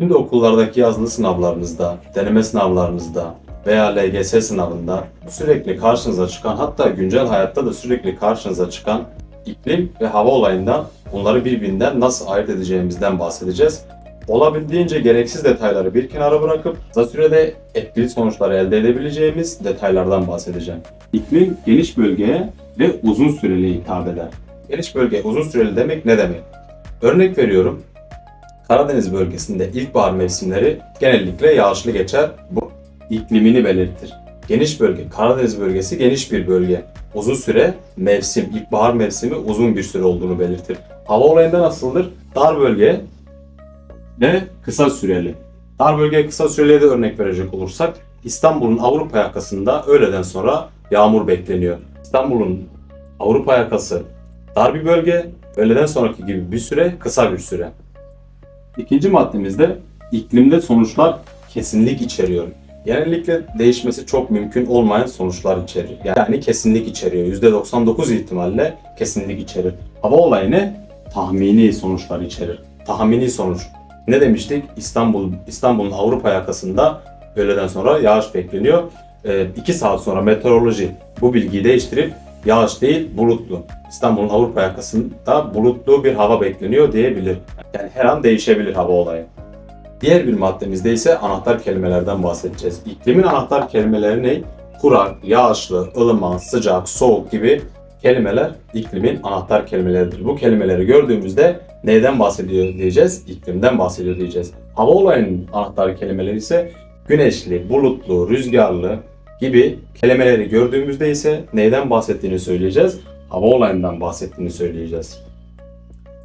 Şimdi okullardaki yazılı sınavlarınızda, deneme sınavlarınızda veya LGS sınavında sürekli karşınıza çıkan hatta güncel hayatta da sürekli karşınıza çıkan iklim ve hava olayından bunları birbirinden nasıl ayırt edeceğimizden bahsedeceğiz. Olabildiğince gereksiz detayları bir kenara bırakıp kısa sürede etkili sonuçları elde edebileceğimiz detaylardan bahsedeceğim. İklim geniş bölgeye ve uzun süreli hitap eder. Geniş bölge uzun süreli demek ne demek? Örnek veriyorum. Karadeniz bölgesinde ilkbahar mevsimleri genellikle yağışlı geçer. Bu iklimini belirtir. Geniş bölge, Karadeniz bölgesi geniş bir bölge. Uzun süre mevsim, ilkbahar mevsimi uzun bir süre olduğunu belirtir. Hava olayında nasıldır? Dar bölge ve kısa süreli. Dar bölge kısa süreliye de örnek verecek olursak İstanbul'un Avrupa yakasında öğleden sonra yağmur bekleniyor. İstanbul'un Avrupa yakası dar bir bölge, öğleden sonraki gibi bir süre kısa bir süre. İkinci maddemizde iklimde sonuçlar kesinlik içeriyor. Genellikle değişmesi çok mümkün olmayan sonuçlar içerir. Yani kesinlik içeriyor. %99 ihtimalle kesinlik içerir. Hava olayı ne? Tahmini sonuçlar içerir. Tahmini sonuç. Ne demiştik? İstanbul İstanbul'un Avrupa yakasında öğleden sonra yağış bekleniyor. 2 saat sonra meteoroloji bu bilgiyi değiştirip yağış değil bulutlu. İstanbul'un Avrupa yakasında bulutlu bir hava bekleniyor diyebilir. Yani her an değişebilir hava olayı. Diğer bir maddemizde ise anahtar kelimelerden bahsedeceğiz. İklimin anahtar kelimeleri ne? Kurak, yağışlı, ılıman, sıcak, soğuk gibi kelimeler iklimin anahtar kelimeleridir. Bu kelimeleri gördüğümüzde neyden bahsediyor diyeceğiz? İklimden bahsediyor diyeceğiz. Hava olayının anahtar kelimeleri ise güneşli, bulutlu, rüzgarlı gibi kelimeleri gördüğümüzde ise neyden bahsettiğini söyleyeceğiz? Hava olayından bahsettiğini söyleyeceğiz.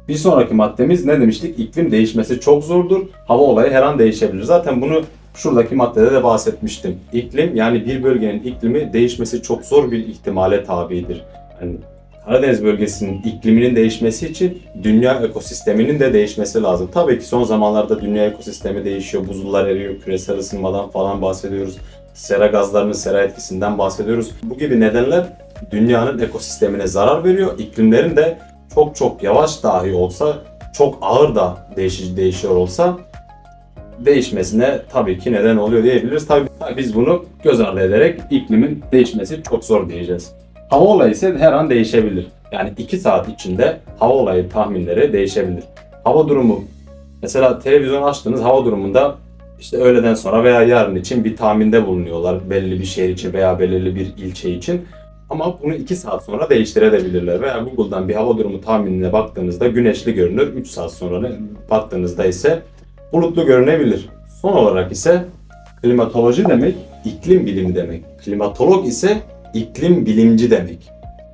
Bir sonraki maddemiz ne demiştik? İklim değişmesi çok zordur. Hava olayı her an değişebilir. Zaten bunu şuradaki maddede de bahsetmiştim. İklim yani bir bölgenin iklimi değişmesi çok zor bir ihtimale tabidir. Yani Karadeniz bölgesinin ikliminin değişmesi için dünya ekosisteminin de değişmesi lazım. Tabii ki son zamanlarda dünya ekosistemi değişiyor. Buzullar eriyor, küresel ısınmadan falan bahsediyoruz. Sera gazlarının sera etkisinden bahsediyoruz. Bu gibi nedenler dünyanın ekosistemine zarar veriyor. İklimlerin de çok çok yavaş dahi olsa, çok ağır da değişici değişiyor olsa değişmesine tabii ki neden oluyor diyebiliriz. Tabii biz bunu göz ardı ederek iklimin değişmesi çok zor diyeceğiz. Hava olayı ise her an değişebilir. Yani 2 saat içinde hava olayı tahminleri değişebilir. Hava durumu mesela televizyon açtığınız hava durumunda işte öğleden sonra veya yarın için bir tahminde bulunuyorlar belli bir şehir için veya belirli bir ilçe için. Ama bunu 2 saat sonra değiştirebilirler. Veya Google'dan bir hava durumu tahminine baktığınızda güneşli görünür. 3 saat sonra baktığınızda ise bulutlu görünebilir. Son olarak ise klimatoloji demek iklim bilimi demek. Klimatolog ise iklim bilimci demek.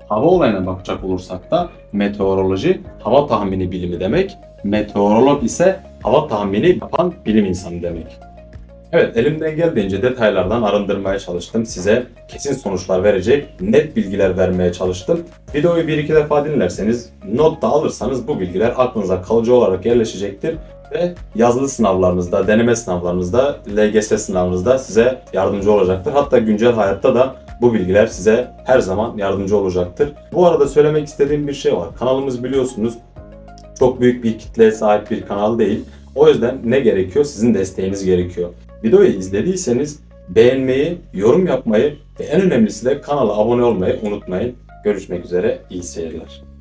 Hava olayına bakacak olursak da meteoroloji hava tahmini bilimi demek. Meteorolog ise hava tahmini yapan bilim insanı demek. Evet elimden geldiğince detaylardan arındırmaya çalıştım. Size kesin sonuçlar verecek net bilgiler vermeye çalıştım. Videoyu bir iki defa dinlerseniz not da alırsanız bu bilgiler aklınıza kalıcı olarak yerleşecektir. Ve yazılı sınavlarınızda, deneme sınavlarınızda, LGS sınavınızda size yardımcı olacaktır. Hatta güncel hayatta da bu bilgiler size her zaman yardımcı olacaktır. Bu arada söylemek istediğim bir şey var. Kanalımız biliyorsunuz çok büyük bir kitleye sahip bir kanal değil. O yüzden ne gerekiyor? Sizin desteğiniz gerekiyor. Videoyu izlediyseniz beğenmeyi, yorum yapmayı ve en önemlisi de kanala abone olmayı unutmayın. Görüşmek üzere, iyi seyirler.